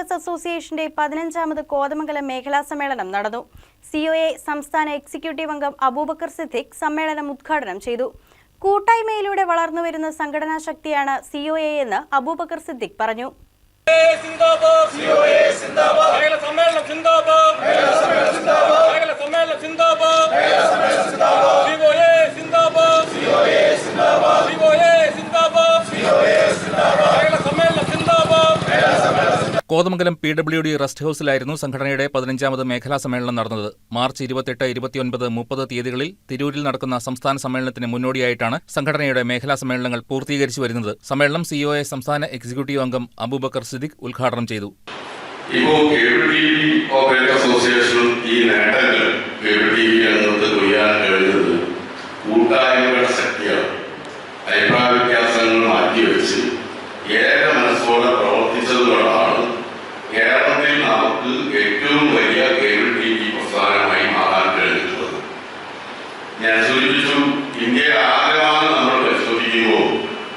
Operators അസോസിയേഷന്റെ പതിനഞ്ചാമത് കോതമംഗലം മേഖലാ സമ്മേളനം നടന്നു സിഒഎ സംസ്ഥാന എക്സിക്യൂട്ടീവ് അംഗം അബൂബക്കർ സിദ്ദിഖ് സമ്മേളനം ഉദ്ഘാടനം ചെയ്തു കൂട്ടായ്മയിലൂടെ വളർന്നുവരുന്ന സംഘടനാ ശക്തിയാണ് സിഒഎ എന്ന് അബൂബക്കർ സിദ്ദിഖ് പറഞ്ഞു സമ്മേളനം Kothamangalam P W D rest ഹൌസിലായിരുന്നു സംഘടനയുടെ പതിനഞ്ചാമത് മേഖലാ സമ്മേളനം നടന്നത്. മാർച്ച് ഇരുപത്തെട്ട് ഇരുപത്തിയൊൻപത് മുപ്പത് തീയതികളിൽ തിരൂരിൽ നടക്കുന്ന സംസ്ഥാന സമ്മേളനത്തിന് മുന്നോടിയായിട്ടാണ് സംഘടനയുടെ മേഖലാ സമ്മേളനങ്ങൾ പൂർത്തീകരിച്ചു വരുന്നത്. സമ്മേളനം സിഒഎ സംസ്ഥാന എക്സിക്യൂട്ടീവ് അംഗം അബൂബക്കർ സിദ്ദിഖ് ഉദ്ഘാടനം ചെയ്തു. അഭിപ്രായ വ്യത്യാസങ്ങൾ മാറ്റിവെച്ച് ഏക മനസ്സോടെ പ്രവർത്തിച്ചതുകൊണ്ടാണ് ഏറ്റവും വലിയ കേബിൾ ടി വി പ്രസ്ഥാനമായി മാറാൻ കഴിഞ്ഞിട്ടുള്ളത്. ഞാൻ സൂചിപ്പിച്ചു ഇന്ത്യയെ ആകമാനം നമ്മൾ പരിശോധിക്കുമ്പോൾ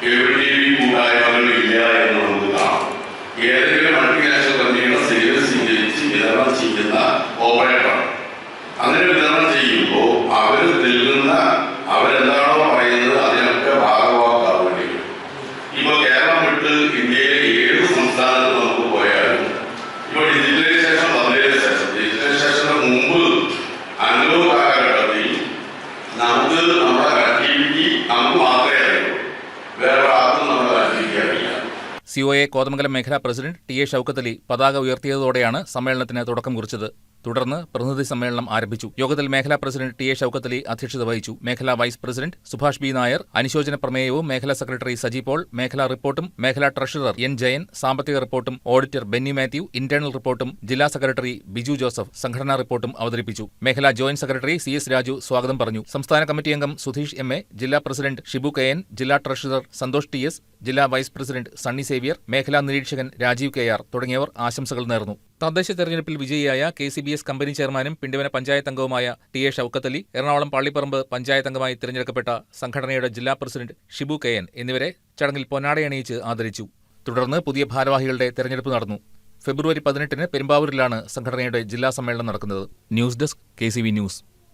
കേബിൾ ടി വി കൂട്ടായ്മകൾ ഇല്ല എന്ന് നമുക്ക് കാണാം. ഏതെങ്കിലും മൾട്ടിനാഷണൽ കമ്പനികൾ സേവനം സ്വീകരിച്ച് വിതരണം ചെയ്യുന്ന ഓപ്പറേറ്റർ. അങ്ങനെ വിതരണം ചെയ്യുമ്പോൾ അവർ നൽകുന്ന അവരെന്താണോ പറയുന്നത് അതിനൊക്കെ ഭാഗമാക്കാൻ വേണ്ടി ഇപ്പൊ കേരളം വിട്ട് ഇന്ത്യയിലെ ഏത് സംസ്ഥാനത്ത് നമുക്ക് കണക്ടിവിറ്റി അറിയില്ല. സിഒഎ കോതമംഗലം മേഖലാ പ്രസിഡന്റ് ടി എ ഷൌക്കത്തലി പതാക ഉയർത്തിയതോടെയാണ് സമ്മേളനത്തിന് തുടക്കം കുറിച്ചത്. തുടർന്ന് പ്രതിനിധി സമ്മേളനം ആരംഭിച്ചു. യോഗത്തിൽ മേഖലാ president T A Shoukath Ali അധ്യക്ഷത വഹിച്ചു. മേഖലാ vice president Subhash B. Nair അനുശോചന പ്രമേയവും മേഖലാ സെക്രട്ടറി സജി പോൾ മേഖലാ റിപ്പോർട്ടും മേഖലാ ട്രഷറർ എൻ. ജയൻ സാമ്പത്തിക റിപ്പോർട്ടും ഓഡിറ്റർ ബെന്നി മാത്യു ഇന്റേണൽ റിപ്പോർട്ടും ജില്ലാ സെക്രട്ടറി ബിജു ജോസഫ് സംഘടനാ റിപ്പോർട്ടും അവതരിപ്പിച്ചു. മേഖലാ joint secretary C S Raju സ്വാഗതം പറഞ്ഞു. സംസ്ഥാന കമ്മിറ്റി അംഗം സുധീഷ് എം. എ ജില്ലാ പ്രസിഡന്റ് ഷിബു കെ. എൻ ജില്ലാ ട്രഷറർ സന്തോഷ് ടി. എസ് ജില്ലാ വൈസ് പ്രസിഡന്റ് സണ്ണി സേവ്യർ മേഖലാ നിരീക്ഷകൻ രാജീവ് കെ. ആർ. തുടങ്ങിയവർ ആശംസകൾ നേർന്നു. തദ്ദേശ തെരഞ്ഞെടുപ്പിൽ വിജയിയായ K C B S company ചെയർമാനും പിണ്ടിവന പഞ്ചായത്ത് അംഗവുമായ ടി എ ഷൌക്കത്തലി എറണാകുളം പള്ളിപ്പറമ്പ് പഞ്ചായത്ത് അംഗമായി തിരഞ്ഞെടുക്കപ്പെട്ട സംഘടനയുടെ ജില്ലാ പ്രസിഡന്റ് ഷിബു കെ എൻ എന്നിവരെ ചടങ്ങിൽ പൊന്നാടയണിയിച്ച് ആദരിച്ചു. തുടർന്ന് പുതിയ ഭാരവാഹികളുടെ തെരഞ്ഞെടുപ്പ് നടന്നു. ഫെബ്രുവരി പതിനെട്ടിന് പെരുമ്പാവൂരിലാണ് സംഘടനയുടെ ജില്ലാ സമ്മേളനം നടക്കുന്നത്. News desk K news.